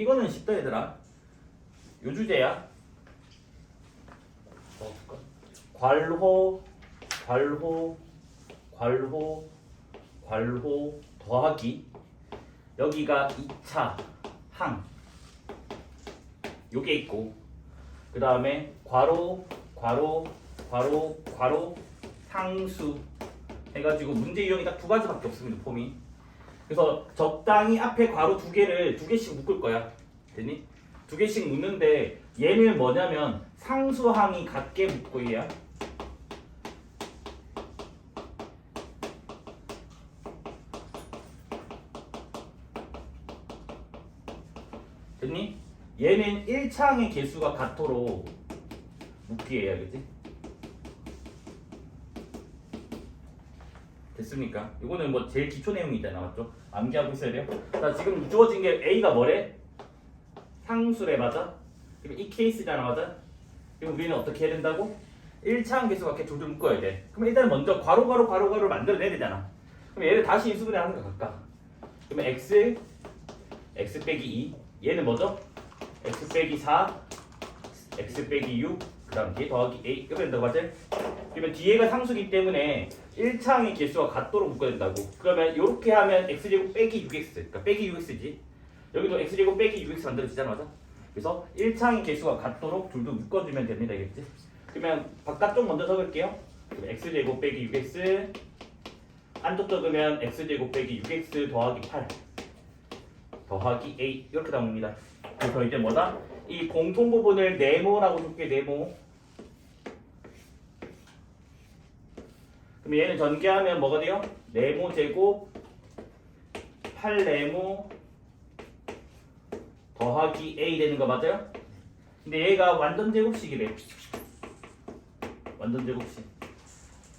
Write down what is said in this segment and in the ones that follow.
이거는 쉽다 얘들아. 요 주제야. 넣어볼까? 괄호, 괄호, 괄호, 괄호 더하기 여기가 2차 항 요게 있고 그 다음에 괄호, 괄호, 괄호, 괄호, 상수 해가지고 문제 유형이 딱 두 가지밖에 없습니다 폼이 그래서 적당히 앞에 괄호 두 개를 두 개씩 묶을 거야 됐니? 두 개씩 묶는데 얘는 뭐냐면 상수항이 같게 묶고 얘야 됐니? 얘는 1창의 개수가 같도록 묶기 해야겠지? 됐습니까? 이거는 뭐 제일 기초 내용이잖아 맞죠? 암기하고 있어야 돼요 자 지금 주어진 게 A가 뭐래? 상수래 맞아? 그럼 이 케이스잖아 맞아? 그럼 우리는 어떻게 해야 된다고? 1차항 개수가 이렇게 둘둘 묶어야 돼 그럼 일단 먼저 괄호 괄호 괄호 괄호를 만들어내야 되잖아 그럼 얘를 다시 인수분해 하는 거 갈까? 그러면 x x 빼기 2 얘는 뭐죠? x 빼기 4 x 빼기 6 그다음 뒤에 더하기 a 이렇게 된다고 맞지? 그러면 뒤에가 상수기 때문에 1차항의 개수가 같도록 묶어야 된다고 그러면 이렇게 하면 x제곱 빼기 6x 그러니까 빼기 6x지 여기도 x제곱 빼기 6x 만들어지잖아 맞아? 그래서 1차항의 개수가 같도록 둘도 묶어주면 됩니다 알겠지? 그러면 바깥쪽 먼저 적을게요 x제곱 빼기 6x 안쪽 적으면 x제곱 빼기 6x 더하기 8 더하기 a 이렇게 나옵니다 그래서 이제 뭐다? 이 공통 부분을 네모라고 줄게 네모 그럼 얘는 전개하면 뭐가 돼요? 네모 제곱 8네모 더하기 a 되는 거 맞아요? 근데 얘가 완전 제곱식이래 완전 제곱식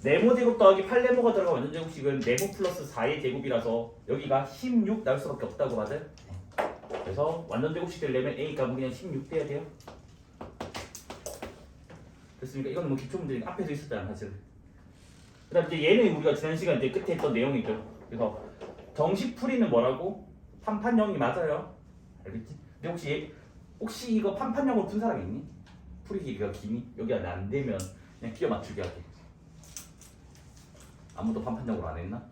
네모 제곱 더하기 8네모가 들어가 완전 제곱식은 네모 플러스 4의 제곱이라서 여기가 16 나올 수밖에 없다고 맞아요? 그래서 완전 제곱식 되려면 a 값은 그냥 16 돼야 돼요 됐습니까? 이건 뭐 기초 문제 앞에서 있었잖아 사실 그 다음 이제 얘는 우리가 지난 시간 이제 끝에 했던 내용이죠 그래서 정식 풀이는 뭐라고? 판판형이 맞아요 알겠지? 근데 혹시 얘- 혹시 이거 판판형으로 푼 사람 있니? 풀이기가 기니? 여기 안에 안 되면 그냥 끼워 맞추기 하게 아무도 판판형으로 안 했나?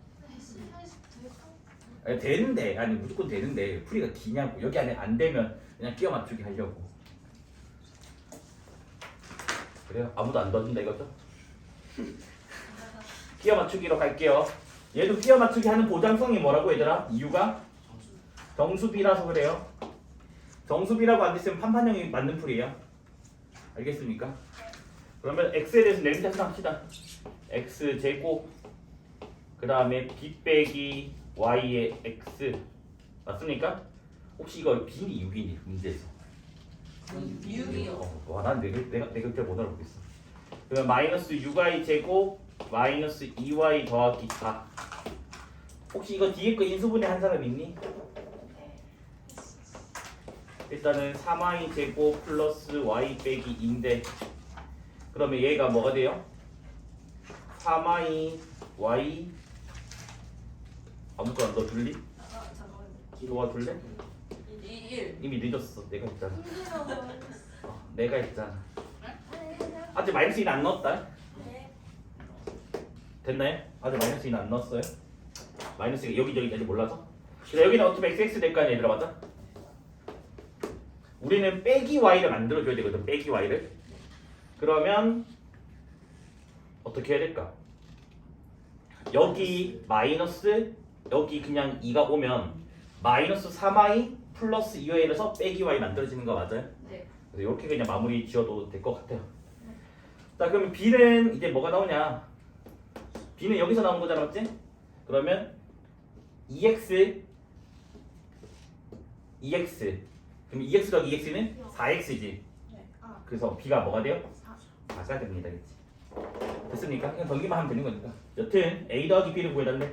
아니, 되는데 아니 무조건 되는데 풀이가 기냐고 여기 안에 안 되면 그냥 끼워 맞추기 하려고 그래요? 아무도 안 도와준다 이거죠? 끼워 맞추기로 갈게요 얘도 끼워 맞추기 하는 보장성이 뭐라고 얘들아? 이유가 정수비라서 그래요 정수비라고 안 됐으면 판판형이 맞는 풀이에요 알겠습니까? 그러면 x에 대해서 내림차 생각합시다 x 제곱 그 다음에 b 빼기 y의 x 맞습니까? 혹시 이거 b니 6이니 문제에서 유기요. 어, 와, 난 내가 내가 내가 그때 못 알아보겠어. 그러면 마이너스 6y 제곱 마이너스 2y 더하기 4. 혹시 이거 뒤에 거 인수분해 한 사람 있니? 일단은 3y 제곱 플러스 y 빼기 2인데 그러면 얘가 뭐가 돼요? 3y y 아무거나 너 줄리? 아 잠깐만요. 도와줄래? 이. 이미 늦었어. 내가 했잖아. 어, 내가 했잖아. 아직 마이너스 2는 안 넣었다. 됐나요? 아직 마이너스 2는 안 넣었어요. 마이너스 2가 여기 저기 아직 몰라서. 그래서 여기는 어떻게 xx 될 거 아니야 얘들아 맞아? 우리는 빼기 y를 만들어줘야 되거든 빼기 y를. 그러면 어떻게 해야 될까? 여기 마이너스 여기 그냥 2가 오면 마이너스 3y 플러스 2y에서 빼기 y 만들어지는 거 맞아요? 네. 그래서 이렇게 그냥 마무리 지어도 될 것 같아요. 자 그럼 b는 이제 뭐가 나오냐? B는 여기서 나온 거잖아 맞지? 그러면 2x 2x 그럼 2x 더하기 2x는 4x지. 네. 아. 그래서 b가 뭐가 돼요? 사. 4가 됩니다. 그치? 됐습니까? 그냥 던기만 하면 되는 거니까. 여튼 a 더하기 b를 구해달래.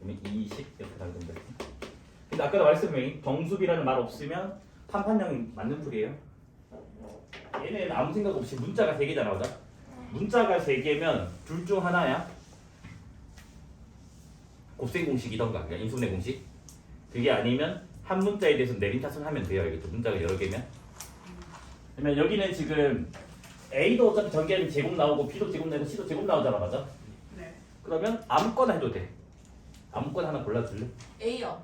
그러면 20 이렇게 나오면 된다. 근데 아까도 말씀드린 정수비라는 말 없으면 판판형이 맞는 풀이에요. 얘는 아무 생각 없이 문자가 3개잖아, 맞아? 문자가 3개면 둘 중 하나야. 곱셈 공식이던가, 그러니까 인수분해 공식. 그게 아니면 한 문자에 대해서 내림차순 하면 돼요. 알겠죠? 문자가 여러 개면. 그러면 여기는 지금 A도 어차피 전개하면 제곱 나오고 B도 제곱 나오고 C도 제곱 나오잖아, 맞아? 네. 그러면 아무거나 해도 돼. 아무거나 하나 골라줄래? A요.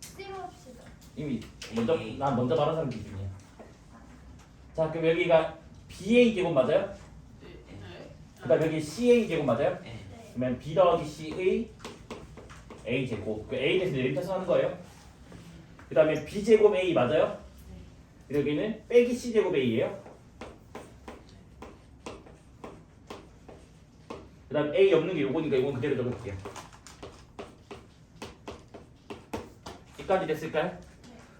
씹읍시다. 이미 먼저 난 먼저 말한 사람 기준이야. 자, 그럼 여기가 BA 제곱 맞아요? 네. 그다음 여기 CA 제곱 맞아요? 네. 그러면 B 더하기 C의 A 제곱. 그 A 대해서 내림차순 하는 거예요. 그 다음에 B 제곱 A 맞아요? 여기는 빼기 C 제곱 A예요. 그 다음 A 없는 게 요거니까 이건 그대로 적을게요. 여기까지 됐을까요?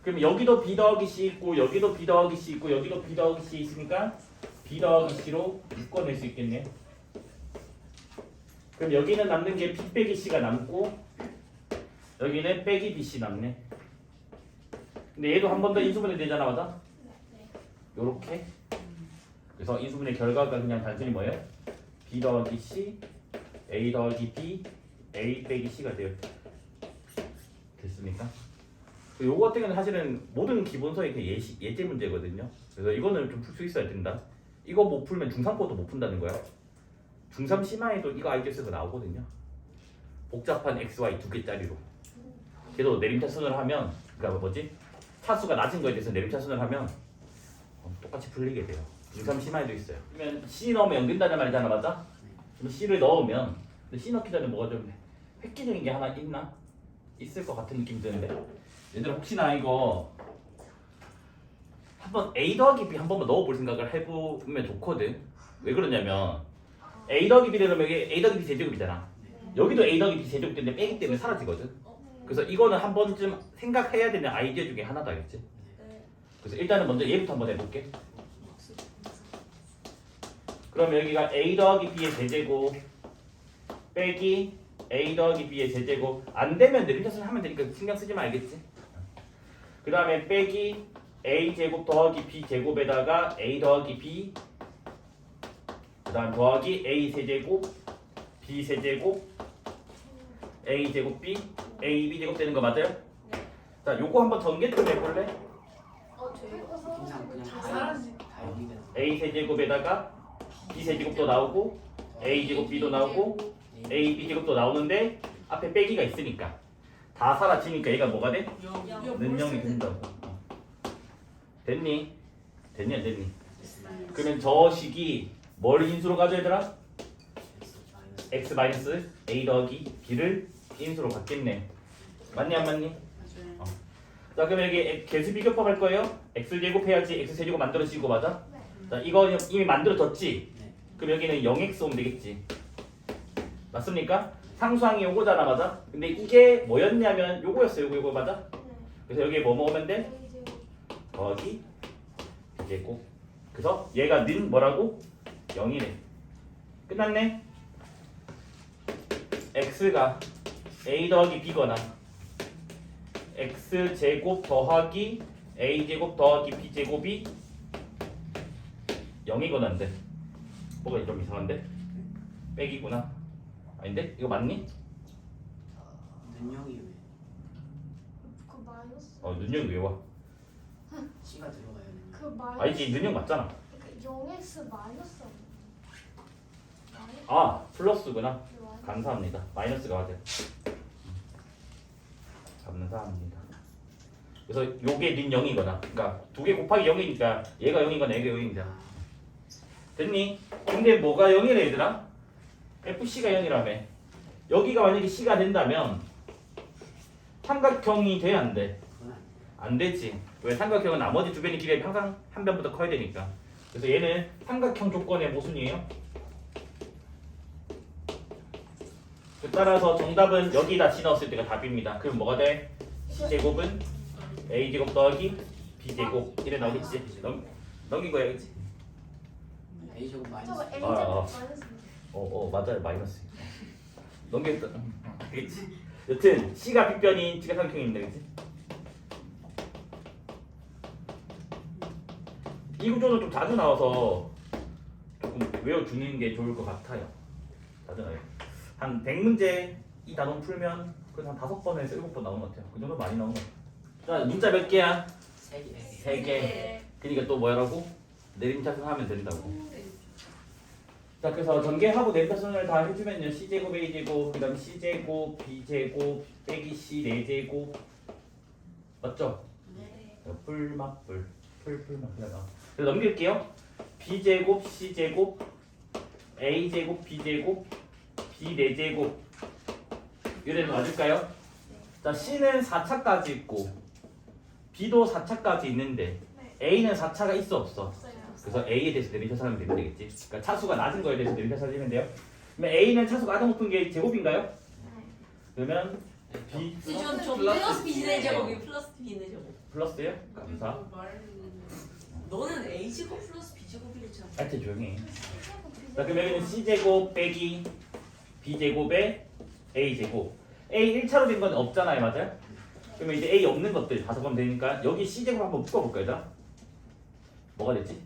그럼 여기도 B 더하기 C 있고 여기도 B 더하기 C 있고 여기도 B 더하기 C 있으니까 B 더하기 C로 묶어낼 수 있겠네요. 그럼 여기는 남는 게 B 빼기 C가 남고 여기는 빼기 BC 남네. 근데 얘도 한 번 더 인수분해 되잖아, 맞아? 네. 요렇게. 그래서 인수분해 결과가 그냥 단순히 뭐예요? B 더하기 C, A 더하기 B, A 빼기 C가 돼요. 됐습니까? 그 요거 같은 경우는 사실은 모든 기본서의 그 예시, 예제 문제거든요. 그래서 이거는 좀 풀 수 있어야 된다. 이거 못 풀면 중3 것도 못 푼다는 거야. 중3 심화에도 이거 아이디어스가 나오거든요. 복잡한 XY 두 개짜리로. 그래도 내림차순을 하면 그러니까 뭐지? 차수가 낮은 거에 대해서 내림차순을 하면 어, 똑같이 풀리게 돼요. 중3 심화에도 있어요. 그러면 C 넣으면 연근다는 말이잖아, 맞아? 그럼 C를 넣으면 C 넣기 전에 뭐가 좀 획기적인 게 하나 있나? 있을 것 같은 느낌 드는데 얘들아 혹시나 이거 한번 A 더하기 B 한 번만 넣어볼 생각을 해보면 좋거든. 왜 그러냐면 A 더하기 B를 넣으면 이게 A 더하기 B 제곱이잖아. 여기도 A 더하기 B 제곱 때문에 빼기 때문에 사라지거든. 그래서 이거는 한 번쯤 생각해야 되는 아이디어 중에 하나다, 알겠지? 네. 그래서 일단은 먼저 얘부터 한번 해볼게. 그럼 여기가 A 더하기 B의 제제곱 빼기 A 더하기 B의 제제곱 안 되면 내림차순 하면 되니까 신경 쓰지 말겠지? 그 다음에 빼기 A 제곱 더하기 B 제곱에다가 A 더하기 B 그 다음 더하기 A 세제곱 B 세제곱 A 제곱 B A B 제곱 되는 거 맞아요? 자 요거 한번 전개 좀 해볼래? 어, 저희가 그냥 그냥 잘다 A 세제곱에다가 B 세제곱도 나오고 A 제곱 B도 나오고 A B 제곱도 나오는데 앞에 빼기가 있으니까 다 사라지니까 얘가 뭐가 돼? 는영이 된다고 어. 됐니? 됐니 안 됐니? 그러면 저 식이 뭘 인수로 가져야 되라? X 마이너스 A 더하기 B를 인수로 갖겠네 맞니 안 맞니? 자 그럼 여기 개수 비교법 할 거예요? X 제곱 해야지 X 세제곱 만들어지고 맞아? 네. 자 이거 이미 만들어졌지? 네. 그럼 여기는 0x 오면 되겠지 맞습니까? 상수항이 요거잖아 맞아? 근데 이게 뭐였냐면 요거였어 요거 요거 맞아? 네. 그래서 여기에 뭐 먹으면 돼? A 제곱. 더하기 b제곱 그래서 얘가 는 뭐라고? 0이래 끝났네 x가 a 더하기 b거나 x제곱 더하기 a제곱 더하기 b제곱이 0이거나인데 뭐가 좀 이상한데? 빼기구나 아닌데? 이거 맞니? 눈형이 왜 그 마이너스. 어 눈형이 왜 와? C가 들어가야 되는 그 마이너스. 아니지 눈형 맞잖아 그 0x 마이너스. 아 플러스구나 마이너스. 감사합니다. 마이너스가 맞아요. 감사합니다. 그래서 요게 는 0이거나 그러니까 두 개 곱하기 0이니까 얘가 0이거나 얘가 0이니까 됐니? 근데 뭐가 0이래 얘들아? FC가 0이라며 여기가 만약에 C가 된다면 삼각형이 돼안 돼? 안 되지. 왜 삼각형은 나머지 두 변의 길이 항상 한 변보다 커야 되니까. 그래서 얘는 삼각형 조건의 모순이에요. 그 따라서 정답은 여기다 C 넣었을 때가 답입니다. 그럼 뭐가 돼? C 제곱은 A 제곱 더하기 B 제곱 이래 나오겠지. 넘 넘긴 거야, 그렇지? A 제곱 마이너스 저거 A 아, 제곱 아. 마이너스. 어, 어 맞아요 마이너스. 넘겼다. 알겠지? 여튼 C가 빗변인 G가 삼각형입니다, 그렇지? 이 구조는 좀 자주 나와서 조금 외워주는 게 좋을 것 같아요. 자주 나와요. 한 100문제 이 단원 풀면 그한 다섯 번에서 일곱 번 나오는 것 같아요. 그 정도 많이 나오는 것 같아요. 자 문자 몇 개야? 세 개. 세 개. 그러니까 또 뭐라고? 내림차순 하면 된다고. 자 그래서 전개하고 내림차순을 다 해주면요 c제곱 a제곱 그 다음 c제곱 b제곱 빼기 c 4제곱 맞죠? 네. 풀맛풀 풀풀맛 그래서 그래서 넘길게요 b제곱 c제곱 a제곱 b제곱 b 4제곱 이래는 맞을까요? 자 c는 4차까지 있고 b도 4차까지 있는데 a는 4차가 있어 없어? 그래서 a에 대해서 내림차순 하면 되면 되겠지 그러니까 차수가 낮은 거에 대해서 내림차순 하면 돼요 그러면 a는 차수가 가장 높은 게 제곱인가요? 그러면 b 저, 저 플러스 B네 B네 제곱. 제곱이 플러스 B네 제곱. 플러스요? 감사 너는 A 제곱 플러스 B 제곱이랬잖아. 하여튼 조용히 해. 자 그럼 여기는 c제곱 빼기 b제곱에 a제곱 a 1차로 된 건 없잖아요 맞아요? 그러면 이제 a 없는 것들 다 적으면 되니까 여기 c제곱 한번 묶어볼까 얘들아? 뭐가 됐지?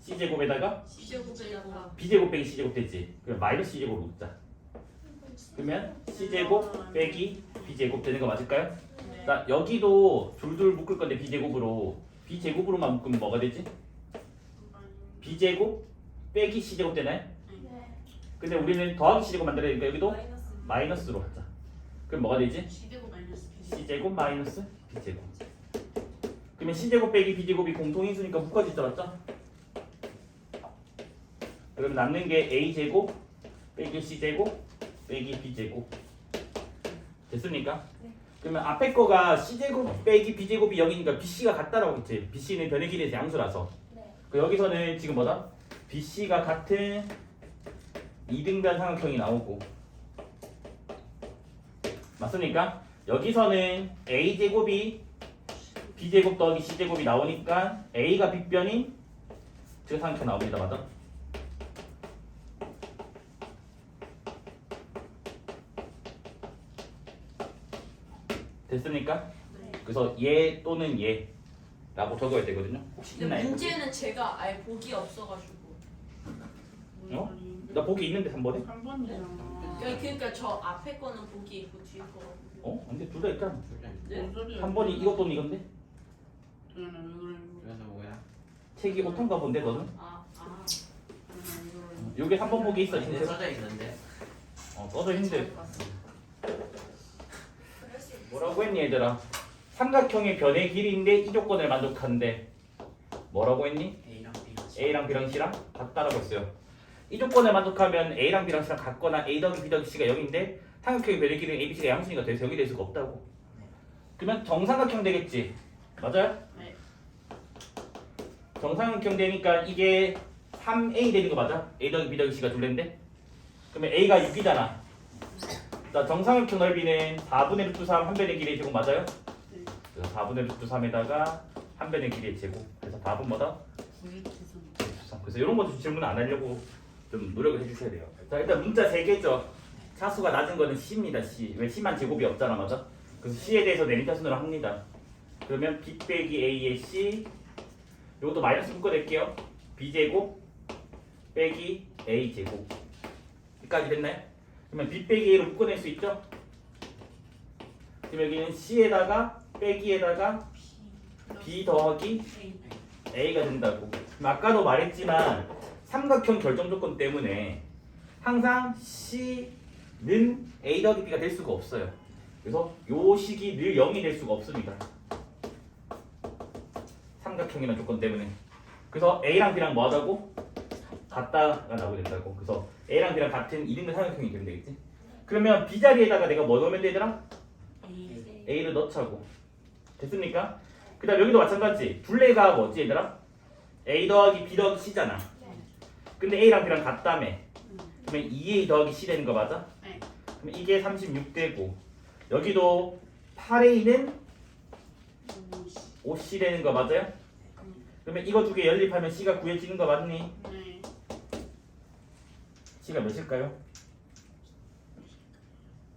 c제곱에다가 C b제곱 빼기 c제곱 됐지 그럼 마이너스 c제곱으로 묶자 그러면 c제곱 빼기 b제곱 되는 거 맞을까요? 네. 자 여기도 둘둘 묶을 건데 b제곱으로 b제곱으로만 묶으면 뭐가 되지? b제곱 빼기 c제곱 되나요? 네. 근데 우리는 더하기 c제곱 만들어야 되니까 여기도 마이너스. 마이너스로 하자. 그럼 뭐가 되지? C제곱 마이너스 B. c제곱 마이너스 b제곱. 그러면 c제곱 빼기 b제곱이 공통인수니까 묶어지죠, 맞죠? 그럼 남는 게 a제곱 빼기 c제곱 빼기 b제곱. 됐습니까? 네. 그러면 앞에 거가 c제곱 빼기 b제곱이 0이니까 bc가 같다라고 했지. bc는 변의 길이에서 양수라서. 네. 그 여기서는 지금 뭐다? BC가 같은 이등변 삼각형이 나오고 맞습니까? 여기서는 A 제곱이 B 제곱 더하기 C 제곱이 나오니까 A가 빗변인 그 삼각형 나옵니다, 맞아? 됐습니까? 네. 그래서 얘 또는 얘라고 적어야 되거든요. 혹시 근데 있나요? 문제는 제가 아예 복이 없어가지고. 어? 나 보기 있는데 3번에? 3번이잖아. 그러니까, 그러니까 저 앞에 거는 복이 있고 뒤에 거. 어? 근데 둘 다 있잖아. 네? 뭔 소리야? 한 번이 이것 또는 이건데? 도현아 왜 그래? 그래서 뭐야? 책이 오ton가 본데 너는? 아, 아. 왜 그래? 요게 3번 보기 있어 근데 진짜 써져 있는데. 어 써져 있는데 잘 봤어. 그럴 수 있어. 뭐라고 했니 얘들아 삼각형의 변의 길이인데 이 조건을 만족한대 뭐라고 했니? A랑 B랑 C. A랑 B랑 C랑 같다라고 했어요 이 조건을 만족하면 A랑 B랑 C랑 같거나 A 더하기 B 더하기 C가 0인데 삼각형의 길이는 A, B, C가 양수니까 돼서 0이 될 수가 없다고 그러면 정삼각형 되겠지 맞아요? 네. 정삼각형 되니까 이게 3A 되는 거 맞아? A 더하기 B 더하기 C가 둘인데 그러면 A가 6이잖아 자 정삼각형 넓이는 4분의 루트 3 한 변의 길이의 제곱 맞아요? 네. 그래서 4분의 루트 3에다가 한 변의 길이의 제곱 그래서 답은 뭐다? 구일치선. 루트 3 그래서 이런 것도 질문 안 하려고 좀 노력을 해주셔야 돼요 자 일단 문자 3개죠 차수가 낮은 거는 C입니다 C 왜 C만 제곱이 없잖아 맞아? 그래서 C에 대해서 내림차순으로 합니다 그러면 B 빼기 A의 C 이것도 마이너스 묶어낼게요 B제곱 빼기 A제곱 여기까지 됐나요? 그러면 B 빼기 A로 묶어낼 수 있죠? 그럼 여기는 C에다가 빼기에다가 B 더하기 A가 된다고. 아까도 말했지만 삼각형 결정 조건 때문에 항상 C는 A 더하기 B가 될 수가 없어요. 그래서 요 식이 늘 0이 될 수가 없습니다. 삼각형이라는 조건 때문에. 그래서 A랑 B랑 뭐 하자고? 같다가 나오게 된다고. 그래서 A랑 B랑 같은 이등변 삼각형이 되면 되겠지? 그러면 B 자리에다가 내가 뭐 넣으면 되더라? A. A를 넣자고. 됐습니까? 그 다음 여기도 마찬가지. 둘레가 뭐지 얘들아? A 더하기 B 더하기 C잖아. 근데 A랑 B랑 같다며. 그러면 2A 더하기 C 되는 거 맞아? 네. 그럼 이게 36되고 여기도 8A는 5C 되는 거 맞아요? 그러면 이거 두 개 연립하면 C가 구해지는 거 맞니? 네. C가 몇일까요?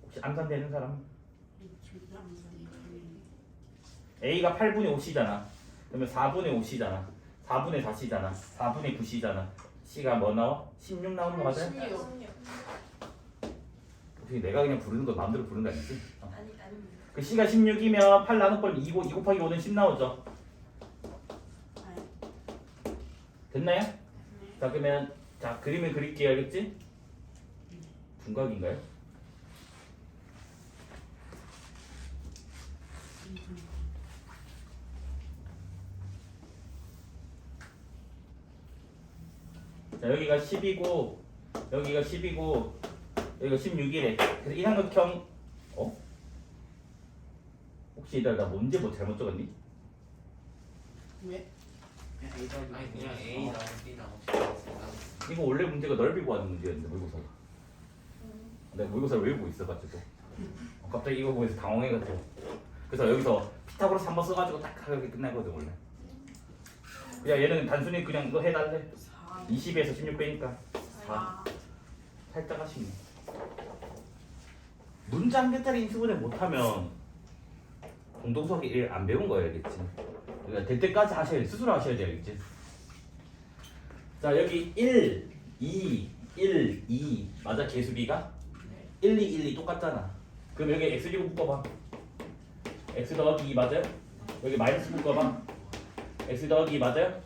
혹시 암산되는 사람? A가 8분의 5C잖아. 그러면 4분의 5C잖아. 4분의 4C잖아. 4분의 9C잖아. C가 뭐 나와? 16 나오는 거 맞아요? 16. 혹시 내가 그냥 부르는 거 마음대로 부르는 거 아니지? 어. 아니, 아닙니다. 그 C가 16이면 8 나눠버리면 2, 2 곱하기 5는 10 나오죠. 아, 됐나요? 네. 자 그러면 자 그림을 그릴게요 알겠지? 둔각인가요? 자 여기가 10이고 여기가 10이고 여기가 16이래. 그래서 이 삼각형 어? 혹시 이따 나 문제 뭐 잘못 적었니? 왜? 그냥 A 더하기 아니 그냥 A 나오고 B 나오고 이거 원래 문제가 넓이 구하는 문제였는데 모의고사 내가 모의고사를 외우고 있어가지고. 어, 갑자기 이거 보면서 당황해가지고. 그래서 여기서 피타고라스 한번 써가지고 딱 하게 끝나거든 원래. 그냥 얘는 단순히 그냥 이거 해달래? 4 20에서 16 빼니까 4 4 살짝 하시네. 문장 개짜리 인수분해 못하면 공동수학이 1 안 배운 거야 알겠지. 그러니까 될 때까지 하셔야 돼. 스스로 하셔야 돼 알겠지. 자 여기 1 2 1 2 맞아? 개수비가? 1 2 1 2 똑같잖아. 그럼 여기 x제곱 묶어봐. X 더하기 2 맞아요? 여기 마이너스 묶어봐. X 더하기 2 맞아요?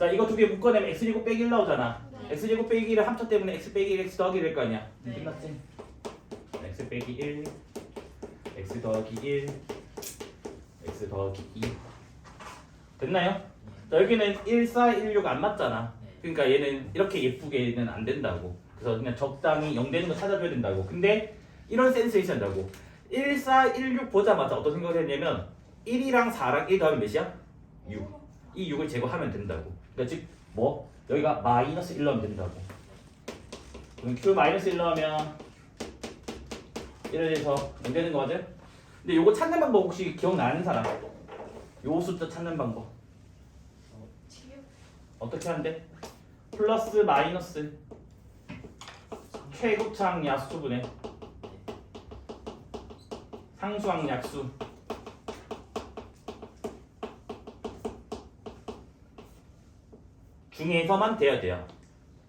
네. 자 이거 두 개 묶어내면 x제곱 빼기 1 나오잖아 네. x제곱 빼기 1을 합쳐 때문에 x 빼기 1 x 더하기 1될거 아니야 네. 끝났지? x 빼기 1 x 더하기 1 x 더하기 2 됐나요? 자 여기는 1, 4, 1, 6 안 맞잖아 그러니까 얘는 이렇게 예쁘게는 안 된다고 그래서 그냥 적당히 0 되는 거 찾아줘야 된다고 근데 이런 센스 있어야 된다고 1, 4, 1, 6 보자마자 어떤 생각을 했냐면 1이랑 4랑 1 더하면 몇이야? 6 이 6을 제거하면 된다고. 그러니까 즉 뭐? 여기가 마이너스 1 넣으면 된다고. 그럼 Q 마이너스 1 넣으면 1에 대해서 0 되는 거 맞아요? 근데 요거 찾는 방법 혹시 기억나는 사람? 요 숫자 찾는 방법 어떻게 하는데? 플러스 마이너스 최고창 야수분의 상수항 약수 중에서만 돼야 돼요.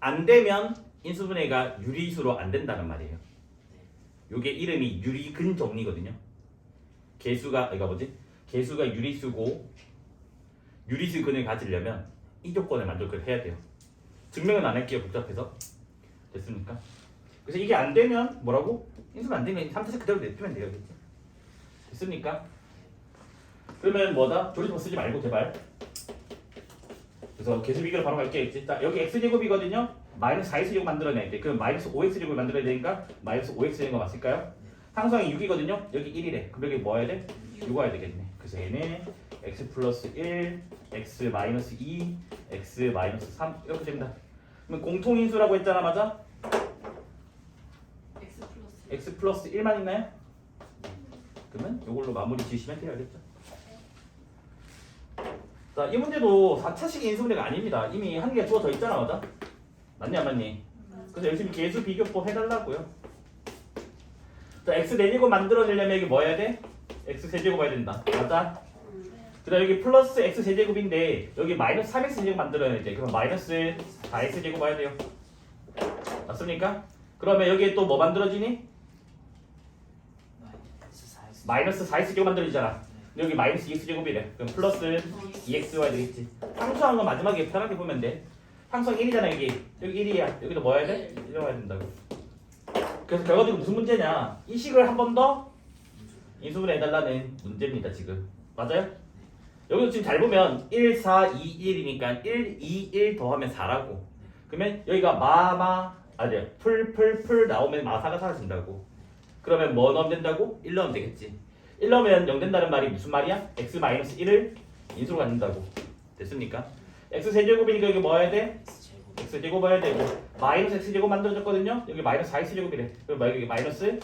안 되면 인수분해가 유리수로 안 된다는 말이에요. 요게 이름이 유리근 정리거든요. 개수가 이거 뭐지? 개수가 유리수고 유리수 근을 가지려면 이 조건을 만족을 해야 돼요. 증명은 안 할게요 복잡해서 됐습니까? 그래서 이게 안 되면 뭐라고? 인수분 안 되면 3차식 그대로 내주면 돼요. 됐습니까? 그러면 뭐다? 조리법 쓰지 말고 제발. 그래서 계수 비교를 바로 갈게 있지. 자 여기 x 제곱이거든요. 마이너스 4x 제곱 만들어내야 돼. 그럼 마이너스 5x 제곱을 만들어야 되니까 마이너스 5x 되는 거 맞을까요? 상수항이 6이거든요. 여기 1이래. 그럼 여기 뭐 해야 돼? 6 와야 되겠네. 그래서 얘는 x 플러스 1, x 마이너스 2, x 마이너스 3 이렇게 됩니다. 그럼 공통인수라고 했잖아, 맞아? X 플러스 x 플러스 1만 있나요? 그러면 이걸로 마무리 지으시면 되겠죠. 자, 이 문제도 4차식 인수분해가 아닙니다. 이미 한 개가 주어져 있잖아, 맞아? 맞니 안 맞니? 그래서 열심히 계수 비교법 해달라고요. 자, x 4제곱 만들어내려면 여기 뭐 해야 돼? x 세제곱 해야 된다. 맞아? 그 다음 여기 플러스 x 세제곱인데 여기 마이너스 3x 세제곱 만들어야 돼. 그럼 마이너스 4x 제곱 해야 돼요. 맞습니까? 그러면 여기에 또 뭐 만들어지니? 마이너스 4x 마이너스 4x 제곱 만들어지잖아. 여기 마이너스 2x 제곱이래. 그럼 플러스 2x 와야 되겠지. 상수한 건 마지막에 편하게 보면 돼. 상수항 1이잖아 여기. 여기 1이야. 여기도 뭐 해야 돼? 1 와야 된다고. 그래서 결과적으로 무슨 문제냐? 이 식을 한 번 더 인수분해 해달라는 문제입니다 지금. 맞아요? 여기서 지금 잘 보면 1, 4, 2, 1이니까 1, 2, 1 더하면 4라고. 그러면 여기가 마마 아니야 풀풀풀 나오면 마사가 사라진다고. 그러면 뭐 넣으면 된다고? 1 넣으면 되겠지. 1 넣으면 0 된다는 말이 무슨 말이야? x 1을 인수로 갖는다고. 됐습니까? x 세제곱이니까 여기 뭐 해야 돼? x 제곱 해야 되고 마이너스 x 제곱 만들어졌거든요. 여기 마이너스 4x 제곱이래. 그럼 뭐 여기 마이너스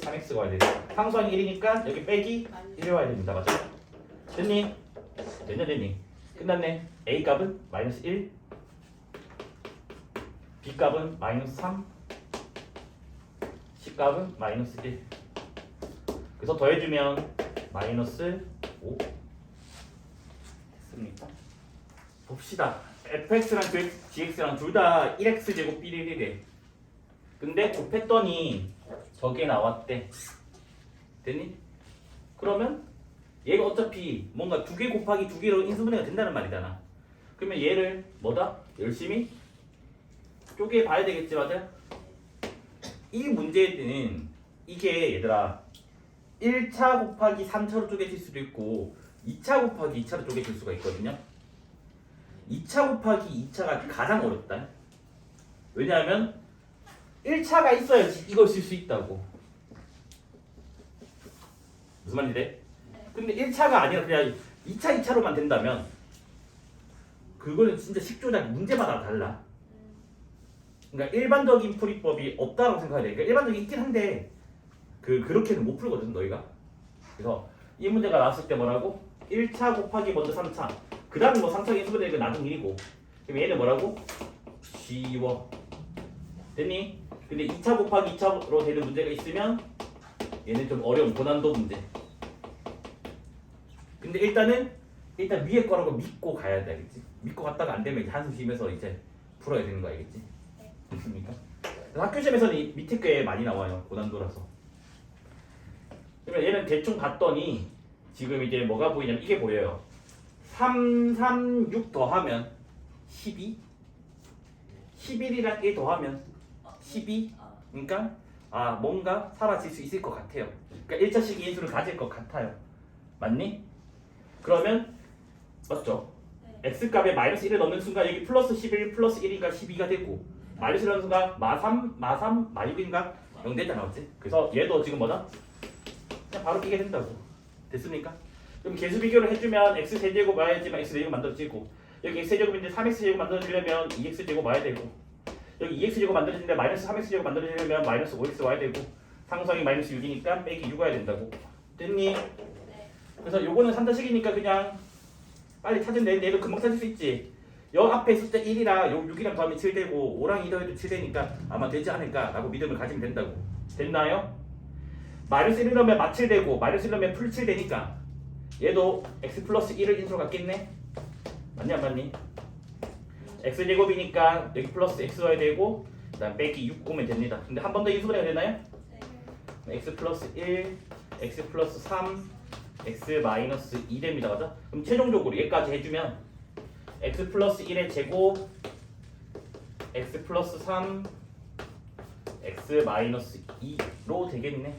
3x가 와야 돼. 상수항이 1이니까 여기 빼기 1이 와야 됩니다. 맞죠? 됐니? 됐냐 됐니? 끝났네. a 값은 마이너스 1 b 값은 마이너스 3 c 값은 마이너스 1 그래서 더해주면 마이너스 5 됐습니까? 봅시다. fx랑 gx랑 둘 다 1x 제곱 비례이래. 근데 곱했더니 저게 나왔대. 됐니? 그러면 얘가 어차피 뭔가 두 개 곱하기 두 개로 인수분해가 된다는 말이잖아. 그러면 얘를 뭐다? 열심히 쪼개 봐야 되겠지 맞아? 이 문제는 이게 얘들아 1차 곱하기 3차로 쪼개질 수도 있고 2차 곱하기 2차로 쪼개질 수가 있거든요. 2차 곱하기 2차가 가장 어렵다. 왜냐하면 1차가 있어야지 이걸 쓸 수 있다고. 무슨 말인지 돼? 근데 1차가 아니라 그냥 2차, 2차로만 된다면 그거는 진짜 식조작 문제마다 달라. 그러니까 일반적인 풀이법이 없다고 생각해야 돼. 그러니까 일반적인 있긴 한데 그 그렇게는 못 풀거든 너희가. 그래서 이 문제가 나왔을 때 뭐라고? 1차 곱하기 먼저 3차. 그 다음에 뭐 3차 인수분해 그 나중 일이고. 그럼 얘는 뭐라고? 쉬워. 됐니? 근데 2차 곱하기 2차로 되는 문제가 있으면 얘는 좀 어려운 고난도 문제. 근데 일단은 일단 위에 거라고 믿고 가야 돼, 알겠지? 믿고 갔다가 안 되면 이제 한숨 쉬면서 이제 풀어야 되는 거 알겠지? 됐습니까? 그래서 학교 시험에서는 이 밑에 꽤 많이 나와요, 고난도라서. 그러면 얘는 대충 봤더니 지금 이제 뭐가 보이냐면 이게 보여요. 3, 3, 6 더하면 12? 11이랑 1 더하면 12? 그러니까 아 뭔가 사라질 수 있을 것 같아요. 그러니까 1차식 인수를 가질 것 같아요. 맞니? 그러면 맞죠? x 값에 마이너스 1을 넣는 순간 여기 플러스 11 플러스 1이니까 12가 되고 마이너스 1을 넣는 순간 마3 마3 마6인가 0 되잖아 맞지? 그래서 얘도 지금 뭐다? 그냥 바로 끼게 된다고 됐습니까? 그럼 계수 비교를 해주면 x 세제곱 와야지만 x 제곱 만들어지고 여기 x 제곱인데 3x 제곱 만들어지려면 2x 제곱 와야 되고 여기 2x 제곱 만들어지는데 마이너스 3x 제곱 만들어지려면 마이너스 5x 와야 되고 상수항이 마이너스 6이니까 빼기 6 와야 된다고 됐니? 그래서 요거는 산다식이니까 그냥 빨리 찾으면 되는데 얘도 금방 찾을 수 있지 여 앞에 숫자 1이랑 요 6이랑 더하면 7되고 5랑 2 더해도 7되니까 아마 되지 않을까 라고 믿음을 가지면 된다고 됐나요? 마이너스 1을 넣으면 마 7되고 마이너스 1 넣으면 풀 7되니까 얘도 x 플러스 1을 인수로 갖겠네 맞니 안 맞니? x제곱이니까 여기 플러스 x 와야 되고 그 다음 빼기 6 오면 됩니다 근데 한 번 더 인수분해가 되나요? x 플러스 1 x 플러스 3 x 마이너스 2 됩니다 맞아? 그럼 최종적으로 얘까지 해주면 x 플러스 1의 제곱 x 플러스 3 x 마이너스 2로 되겠네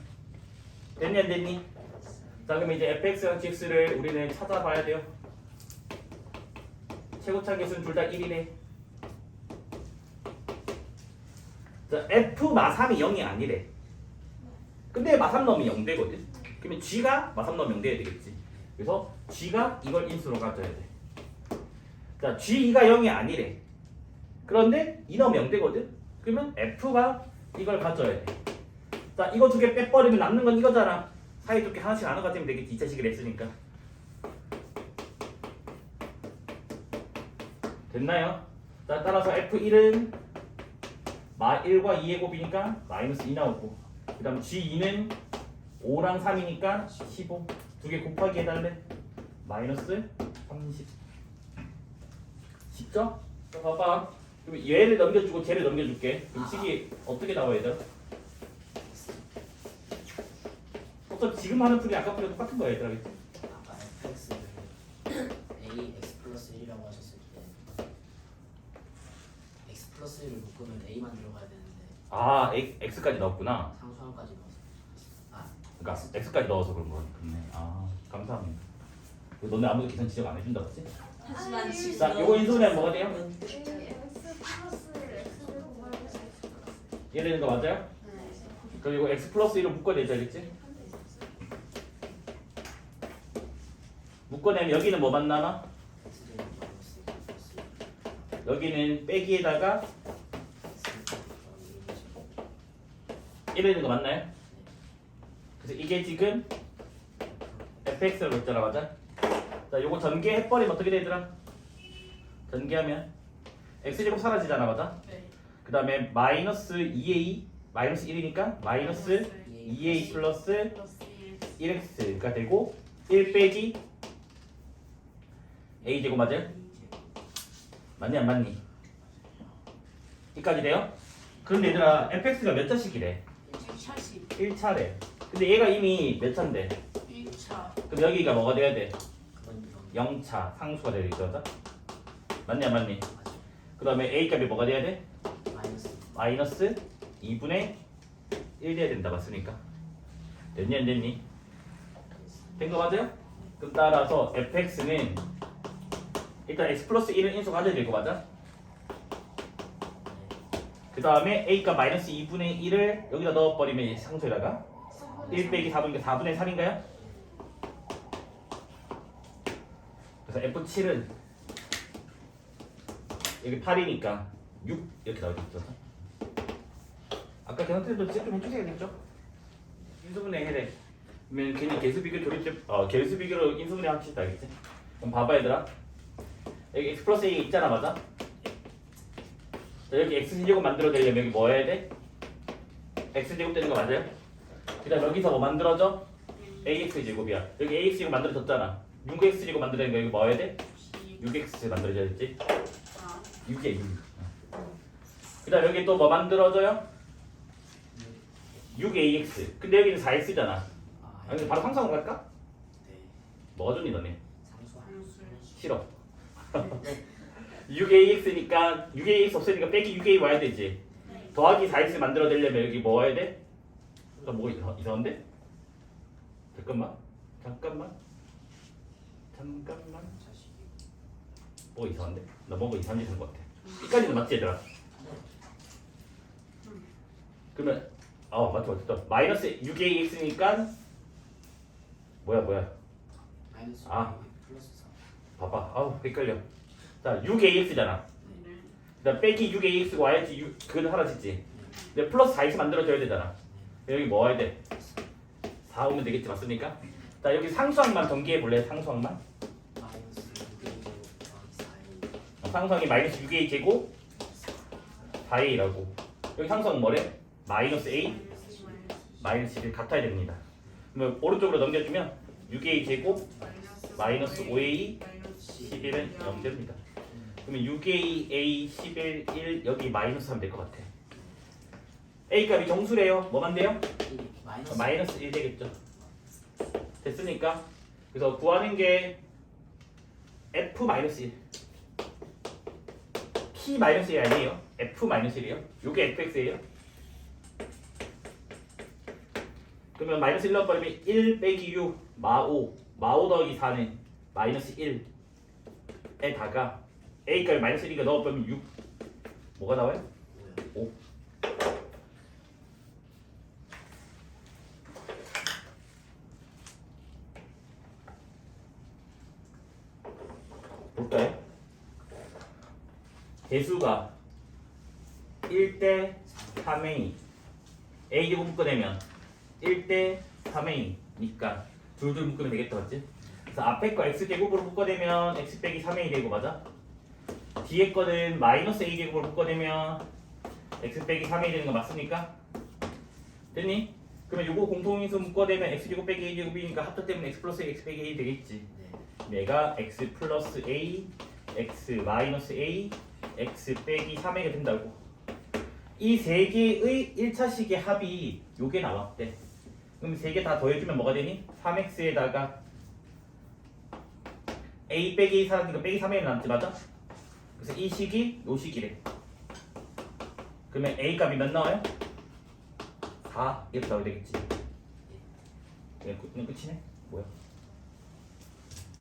됐니 안 됐니? 자 그럼 이제 fx랑 gx를 우리는 찾아봐야 돼요 최고차 계수는 둘 다 1이래 자 f 마3이 0이 아니래 근데 마3 넣으면 0 되거든 그러면 g가 마3 넣으면 0 돼야 되겠지 그래서 g가 이걸 인수로 가져야 돼 자, G2가 0이 아니래. 그런데 2 넣으면 0 되거든? 그러면 F가 이걸 가져야 돼. 자, 이거 두 개 빼버리면 남는 건 이거잖아. 사이좋게 하나씩 나눠 가지면 되겠지. 2차 식을 했으니까. 됐나요? 자, 따라서 F1은 마 1과 2의 곱이니까 마이너스 2 나오고 그 다음 G2는 5랑 3이니까 15 두 개 곱하기 해달래 마이너스 30 쉽죠? 자, 봐봐. 그럼 얘를 넘겨주고 쟤를 넘겨줄게. 그럼 식이 어떻게 나와야 돼? 어차피 지금 하는 풀이 아까 풀이 똑같은 거야 얘들아. 그치? 아까 fx를 a x 플러스 1이라고 하셨을 때 x 플러스 1을 묶으면 a만 들어가야 되는데 아 X, X까지 넣었구나. 상수항까지 넣어서 아 그러니까 X까지 넣어서 그런 거네. 아 감사합니다. 너네 아무도 계산 지적 안 해준다 그치? 하지만 지금 자, 요거 인수분해하면 뭐가 돼요? x 플러스 x 제곱 마이너스 x 플러스 얘 되는 거 맞아요? 그럼 이거 X 플러스 1을 묶어내자 알겠지? 묶어내면 여기는 뭐만 남아? x 제곱 마이너스 x 플러스 1 여기는 빼기에다가 x 더하기 1 제곱 1 되는 거 맞나요? 그래서 이게 지금 fx라고 했잖아 맞아? 자 요거 전개해버리면 어떻게 되더라? 전개하면 x제곱 사라지잖아 맞아? 네. 그 다음에 마이너스 2a 마이너스 1이니까 마이너스 2a 플러스 플러스 1 1x가 되고 1 빼기 a제곱 맞아요? 맞니 안 맞니? 여기까지 돼요? 그런데 얘들아 fx가 몇 자씩이래? 1차식 1차래 근데 얘가 이미 몇 차인데? 1차 그럼 여기가 뭐가 돼야 돼? 그건 영 0차 상수가 돼야 되죠 맞냐 맞니? 맞아 그 다음에 a 값이 뭐가 돼야 돼? 마이너스 마이너스 2분의 1 돼야 된다 맞습니까? 됐니 안 됐니? 된 거 맞아요? 그럼 따라서 fx는 일단 x 플러스 1은 인수 가져야 될 거 맞아? 그 다음에 a가 마이너스 2분의 1을 여기다 넣어버리면 상수에다가 1 빼기 4분의 4분의 3인가요? 그래서 F7은 여기 8이니까 6 이렇게 나오겠죠. 아까 계산대도 좀 해주셔야겠죠? 인수분해 해래. 그러면 괜히 개수 비교 조립제 어 개수 비교로 인수분해 합시다 알겠지? 그럼 봐봐 얘들아. 여기 x 플러스 a 있잖아 맞아? 자, 여기 x 제곱 만들어내려면 여기 뭐 해야 돼? x 제곱 되는 거 맞아요? 그다음 여기서 뭐 만들어져? ax 제곱이야. 여기 ax 제곱 만들어졌잖아. 6x 제곱 만들어내는 거 여기 뭐 해야 돼? 6x 만들어져야지. 6이야 6. 그다음 여기 또 뭐 만들어져요? 6ax. 근데 여기는 4x잖아. 아 아, 근데 바로 상상으로 갈까? 네 뭐가 좋니 너네? 싫어. 6ax니까 6ax 없으니까 빼기 6a 와야 되지. 더하기 4x 만들어내려면 여기 뭐 와야 돼? 나 뭐가 이상, 이상한데? 잠깐만. 잠깐만. 잠깐만. 뭐가 이상한데? 나 뭔가 이상한 짓 한 것 같아. 이까지는 맞지 얘들아? 그러면 어 맞다 맞다 마이너스 6ax니까 뭐야 뭐야 아. 6 플러스 4 봐봐. 아우 헷갈려. 자 6ax잖아. 그다음 빼기 6ax가 와야지 6 그건 사라지지. 근데 플러스 4x 만들어줘야 되잖아. 여기 뭐 와야 돼? 4 오면 되겠지 맞습니까? 자 여기 상수항만 전개해 볼래 상수항만? 마이너스 6의 제곱 더하기 4의 어, 상수항이 마이너스 6a 제곱 4a라고. 여기 상수항 뭐래? 마이너스 a? 마이너스 1 같아야 됩니다. 그러면 오른쪽으로 넘겨주면 6a 제곱 마이너스 5a 11은 0 됩니다. 그러면 6a a 11 1 여기 마이너스 하면 될 것 같아. A 값이 정수래요. 뭐만 돼요? 1 마이너스. 마이너스 1 되겠죠. 됐으니까. 그래서 구하는 게 f 마이너스 1 p 마이너스 1 아니에요. F 마이너스 1이에요. 요게 fx예요. 그러면 마이너스 1 넣어버리면 1 빼기 6 마 5 마 5 더하기 4는 마이너스 1 에다가 a 값이 마이너스 1이니까 넣어버리면 6 뭐가 나와요? 뭐야 5 볼까요? 개수가 1대 3a a 제곱 묶어내면 1대 3a니까 둘둘 묶으면 되겠다 맞지? 그래서 앞에 거 x 제곱으로 묶어내면 x 빼기 3a 되고 맞아? 뒤에 거는 마이너스 a 제곱으로 묶어내면 x 빼기 3a 되는 거 맞습니까? 됐니? 그러면 요거 공통인수 묶어내면 x 제곱 빼기 a 제곱이니까 합도 때문에 x 플러스 x 빼기 a 되겠지 네 얘가 x 플러스 a, x 마이너스 a, x 빼기 3a가 된다고. 이 세 개의 1차식의 합이 요게 나왔대. 그럼 세 개 다 더해주면 뭐가 되니? 3x에다가 a 빼기 4니까 빼기 3a 남지 맞아? 그래서 이 식이 요 식이래. 그러면 a 값이 몇 나와요? 4 이렇게 나와야 되겠지. 그냥 끝- 그냥 끝이네. 뭐야?